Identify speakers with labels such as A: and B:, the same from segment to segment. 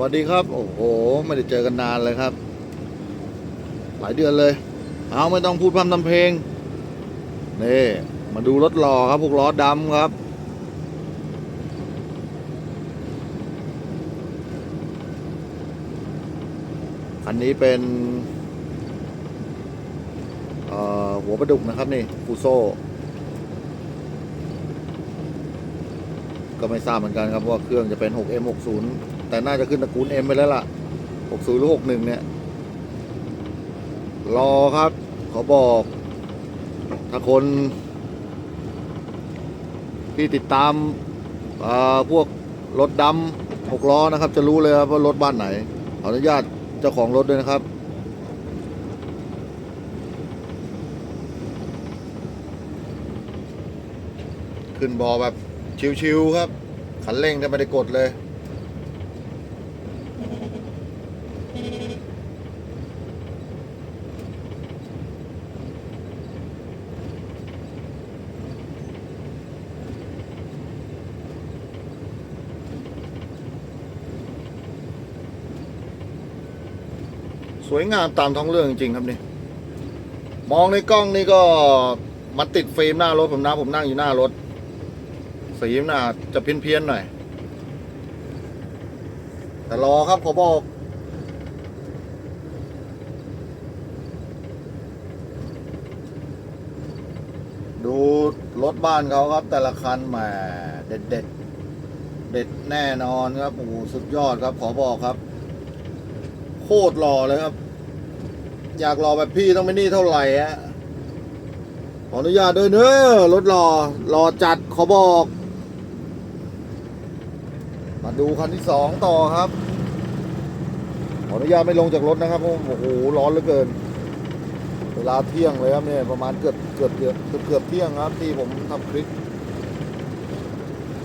A: วัสดีครับ โอ้โห ไม่ได้เจอกันนานเลยครับ หลายเดือนเลย เอาไม่ต้องพูดพร่ำทำเพลง นี่ มาดูรถหล่อครับ พวกล้อดำครับ อันนี้เป็นหัวประดุกนะครับนี่ฟูโซก็ไม่ทราบเหมือนกันครับว่าเครื่องจะเป็น 6M60 แต่น่าจะขึ้นตระกูล M ไปแล้วล่ะ 60 หรือ 61 เนี่ย รอครับ ขอบอก ถ้าคน ที่ติดตามพวกรถดำหกล้อนะครับ จะรู้เลยครับว่ารถบ้านไหน ขออนุญาตเจ้าของรถด้วยนะครับขึ้นบอแบบชิวๆครับ ขันเร่งจะไม่ได้กดเลย สวยงามตามท้องเรื่องจริงๆครับนี่มองในกล้องนี่ก็มันติดฟิล์มหน้ารถผมนะผมนั่งอยู่หน้ารถ สีมันอาจะเพี้ยนๆหน่อย แต่รอครับขอบอก ดูรถบ้านเขาครับ แต่ละคันแหมเด็ดเด็ดเด็ดแน่นอนครับโอ้โหสุดยอดครับขอบอกครับ โคตรหล่อเลยครับ อยากหล่อแบบพี่ต้องไม่นี่เท่าไหร่ฮะขออนุญาตด้วยเนอะรถหล่อหล่อจัดขอบอก มาดูคันที่สองต่อครับ ขออนุญาตไม่ลงจากรถนะครับ โอ้โหร้อนเหลือเกิน เวลาเที่ยงเลยครับเนี่ยประมาณเกือบเกือบเกือบเกือบเกือบเที่ยงครับ ที่ผมทำคลิป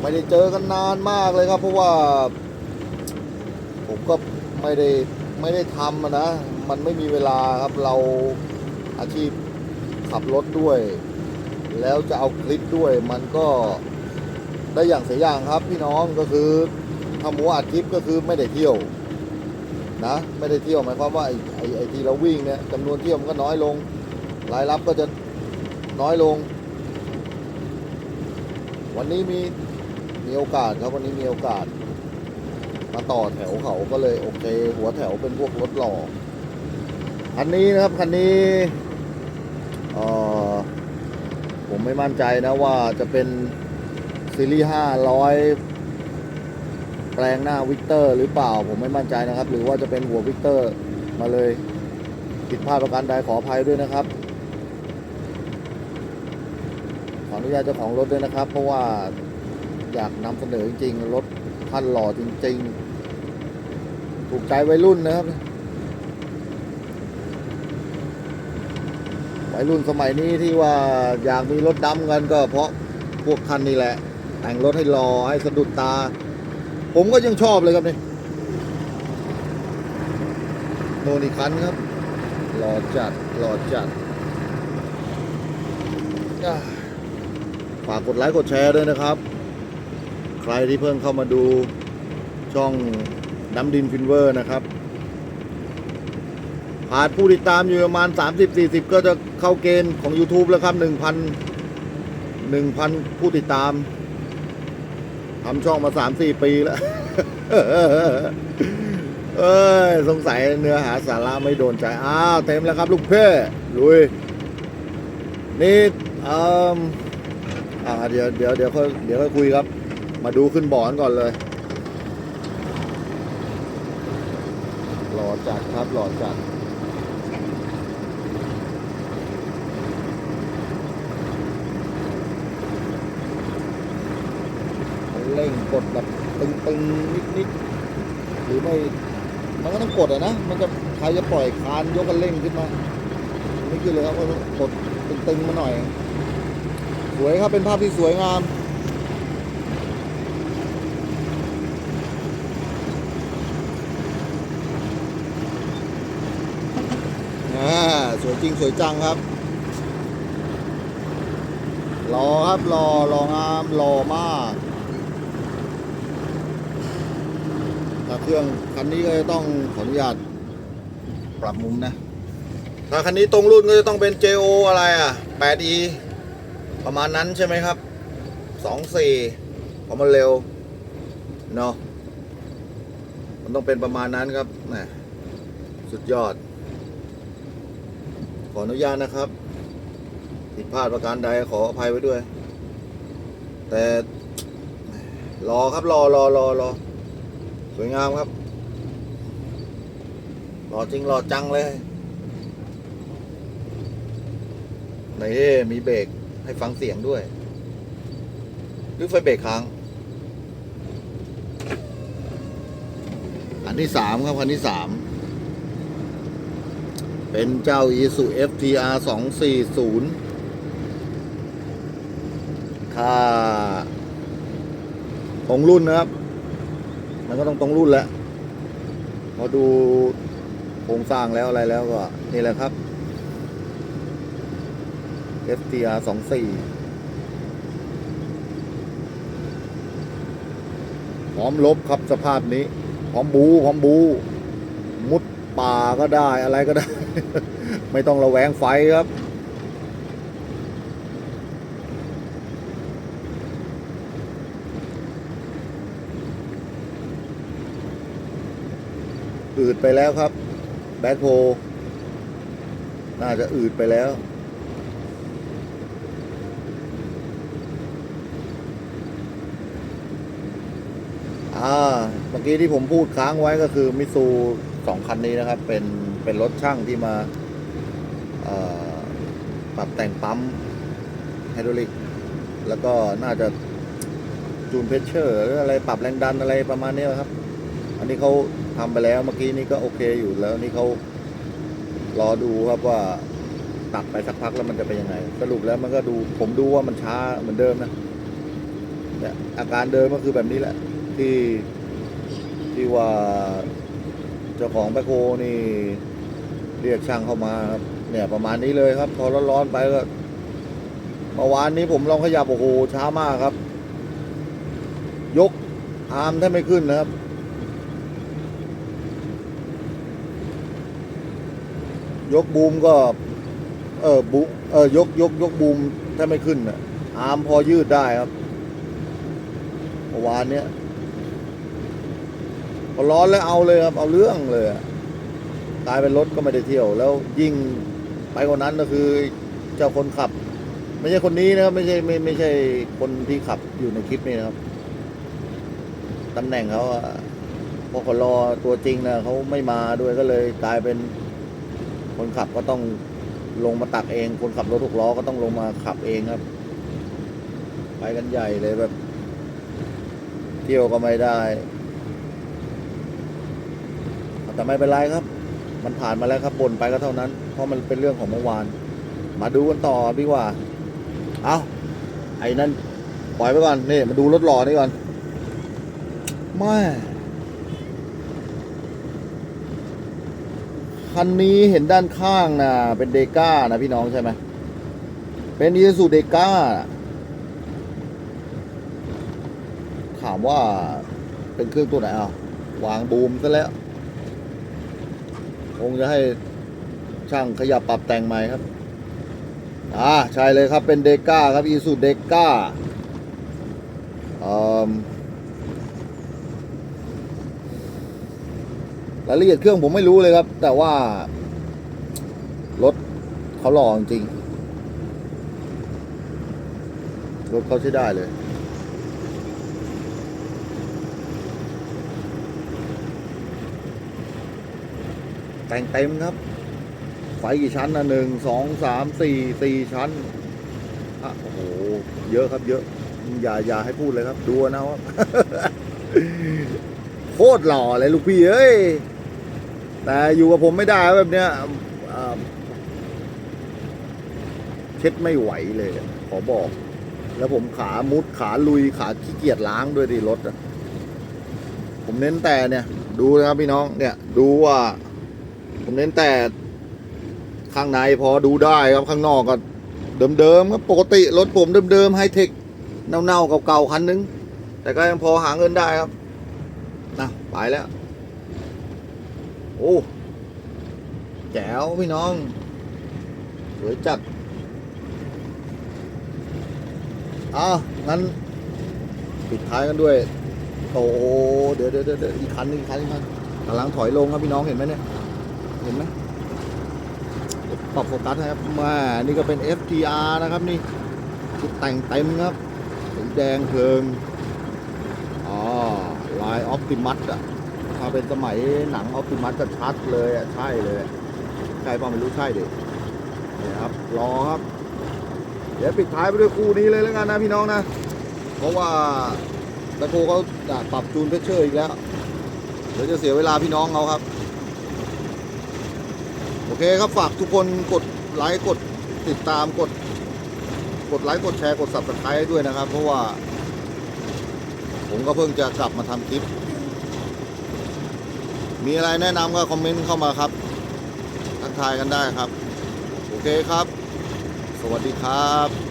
A: ไม่ได้เจอกันนานมากเลยครับ เพราะว่า ผมก็ไม่ได้ ไม่ได้ทำนะ มันไม่มีเวลาครับเราอาชีพขับรถด้วย แล้วจะเอาคลิปด้วย มันก็ได้อย่างเสียอย่างครับพี่น้องก็คือทำหัวอัดคลิปก็คือไม่ได้เที่ยวนะไม่ได้เที่ยวหมายความว่าไอ้ไอ้ไอ้ที่เราวิ่งเนี่ยจำนวนเที่ยวมันก็น้อยลงรายรับก็จะน้อยลง วันนี้มีมีโอกาสครับวันนี้มีโอกาส มาต่อแถวเขาก็เลยโอเค หัวแถวเป็นพวกรถหล่อคันนี้นะครับคันนี้เออผมไม่มั่นใจนะว่าจะเป็นซีรีส์ 500 แปลงหน้าวิกเตอร์หรือเปล่า ผมไม่มั่นใจนะครับ หรือว่าจะเป็นหัววิกเตอร์มาเลยผิดพลาดประการใดขออภัยด้วยนะครับ ขออนุญาตเจ้าของรถด้วยนะครับ เพราะว่าอยากนำเสนอจริงๆรถท่านหล่อจริง ๆ ถูกใจวัยรุ่นนะครับวัยรุ่นสมัยนี้ที่ว่าอยากมีรถดำกันก็เพราะพวกคันนี้แหละ แต่งรถให้หล่อให้สะดุดตา ผมก็ยังชอบเลยครับนี่โนนอีกคันครับหล่อจัดหล่อจัดฝากกดไลค์กดแชร์ด้วยนะครับ ใครที่เพิ่งเข้ามาดูช่อง น้ำดินฟินเวอร์นะครับผ่านผู้ติดตามอยู่ประมาณ 30-40 ก็จะเข้าเกณฑ์ของ YouTube แล้วครับ 1,000 1,000 ผู้ติดตามทำช่องมา 3-4 ปีแล้ว เอ้ย สงสัยเนื้อหาสาระไม่โดนใจ อ้าว เต็มแล้วครับ ลูกเพ่ลุย นี่เอ่ออ่าเดี๋ยวเดี๋ยวเดี๋ยวค่อยเดี๋ยวค่อยคุยครับ มาดูขึ้นบ่อนก่อนเลย หล่อจัดครับหล่อจัดเร่งกดแบบตึงๆนิดๆหรือไม่มันก็ต้องกดอะนะ มันจะใครจะปล่อยคานยกกันเร่งขึ้นมาไม่ขึ้นเลยครับก็กดตึงๆมาหน่อย สวยครับเป็นภาพที่สวยงาม อ่าสวย จริงสวยจังครับหล่อครับหล่อหล่องามหล่อมากถ้าเครื่องคันนี้ก็จะต้องขออนุญาตปรับมุมนะ ถ้าคันนี้ตรงรุ่นก็จะต้องเป็น JO อะไรอะ 8E ประมาณนั้นใช่ไหมครับ 24เพราะมันเร็วเนาะมันต้องเป็นประมาณนั้นครับแหมสุดยอด ออนุญาตนะครับ ผิดพลาดประการใดขออภัยไว้ด้วย แต่รอครับรอรอรอรอสวยงามครับรอจริงรอจังเลยนี่มีเบรกให้ฟังเสียงด้วย หรือไฟเบรกค้าง อันที่สามครับคันที่สาม เป็นเจ้า i s u FTR 240ถ้าตรงรุ่นนะครับ มันก็ต้องตรงรุ่นแหละพอดูโครงสร้างแล้วอะไรแล้วก็ นี่แหละครับ FTR 24พร้อมลบครับสภาพนี้ พร้อมบู พร้อมบู มุด ป่าก็ได้อะไรก็ได้ ไม่ต้องระแวงไฟครับอืดไปแล้วครับ แบ็คโฮน่าจะอืดไปแล้ว อ่า เมื่อกี้ที่ผมพูดค้างไว้ก็คือมิซู สองคันนี้นะครับ เป็นเป็นรถช่างที่มาปรับแต่งปั๊มไฮดรอลิก แล้วก็น่าจะจูนเพชเชอร์หรืออะไรปรับแรงดันอะไรประมาณนี้ครับ อันนี้เขาทำไปแล้วเมื่อกี้นี้ก็โอเคอยู่แล้วนี่เขารอดูครับว่าตัดไปสักพักแล้วมันจะเป็นยังไง สรุปแล้วมันก็ดูผมดูว่ามันช้าเหมือนเดิมนะเนี่ยอาการเดิมก็คือแบบนี้แหละ ที่ที่ว่า เจ้าของแบคโฮนี่ เรียกช่างเข้ามาครับเนี่ยประมาณนี้เลยครับ พอร้อนๆไปก็เมื่อวานนี้ผมลองขยับโอ้โหช้ามากครับ ยกอาร์มแทบไม่ขึ้นนะครับยกบูมก็ เออบูเออยกยกยกบูมถ้าไม่ขึ้นอะอาร์มพอยืดได้ครับเมื่อวานเนี้ย พอร้อนแล้วเอาเลยครับ เอาเรื่องเลยอะกลายเป็นรถก็ไม่ได้เที่ยว แล้วยิ่งไปกว่านั้นก็คือเจ้าคนขับ ไม่ใช่คนนี้นะครับ ไม่ใช่ไม่ไม่ใช่คนที่ขับอยู่ในคลิปนี้นะครับตำแหน่งเขาพอขารอตัวจริงนะเขาไม่มาด้วยก็เลยกลายเป็นคนขับก็ต้องลงมาตักเอง คนขับรถหกล้อก็ต้องลงมาขับเองครับ ไปกันใหญ่เลยแบบ เที่ยวก็ไม่ได้ แต่ไม่เป็นไรครับ มันผ่านมาแล้วครับบ่นไปก็เท่านั้น เพราะมันเป็นเรื่องของเมื่อวาน มาดูกันต่อดีกว่า เอาไอ้นั่นปล่อยไปก่อนนี่มาดูรถหล่อนี่ก่อนแม่คันนี้เห็นด้านข้างนะเป็นเดก้านะพี่น้องใช่ไหมเป็นอีซูเดก้าถามว่าเป็นเครื่องตัวไหนอะวางบูมซะแล้ว คงจะให้ช่างขยับปรับแต่งใหม่ครับ อ่าใช่เลยครับเป็นเดก้าครับอีซูเดก้าอรายละเอียดเครื่องผมไม่รู้เลยครับ แต่ว่า รถเขาหล่อจริงรถเขาใช้ได้เลย แต่งเต็มครับ ไฟกี่ชั้นนะหนึ่งสองสามสี่สี่ชั้นอะโอ้โหเยอะครับเยอะ อย่าอย่าให้พูดเลยครับดูนะครับโคตรหล่อเลยลูกพี่เอ้ยแต่อยู่กับผมไม่ได้แบบเนี้ยเช็ดไม่ไหวเลย ขอบอก แล้วผมขามุดขาลุยขาขี้เกียจล้างด้วยดิรถอะผมเน้นแต่เนี่ย ดูนะครับพี่น้องเนี่ย ดูว่า ผมเน้นแต่ข้างในพอดูได้ครับข้างนอกก็เดิมๆครับปกติรถผมเดิมๆไฮเทคเน่าๆเก่าๆคันนึง แต่ก็ยังพอหาเงินได้ครับนะไปแล้ว โอ้แจ๋วพี่น้อง สวยจัดอ้าวงั้นปิดท้ายกันด้วย โอ้เดี๋ยวเดี๋ยวเดี๋ยวอีกคันหนึงอีกคันหนึงกำลังถอยลงครับพี่น้องเห็นไหมเนี่ย ห็นไหมปรับโฟกัสครับมานี่ก็เป็น FTR นะครับนี่ชุดแต่งเต็มครับสีแดงเพลิงอ๋อลายออ t ติมัสอะถ้าเป็นสมัยหนังออ t ติมัสจะชัดเลยอะใช่เลยใช่ป่ะไม่รู้ใช่ดินี่ครับรอครับ เดี๋ยวปิดท้ายไปด้วยคู่นี้เลยแล้วกันนะพี่น้องนะ เพราะว่าตะโกเขาปรับจูนเพชเชอร์อีกแล้วเดี๋ยวจะเสียเวลาพี่น้องเขาครับ โอเคครับฝากทุกคนกดไลค์กดติดตามกด กดไลค์กดแชร์กด subscribe ด้วยนะครับ เพราะว่า ผมก็เพิ่งจะกลับมาทำคลิป มีอะไรแนะนำก็คอมเมนต์เข้ามาครับทักทายกันได้ครับ โอเคครับ สวัสดีครับ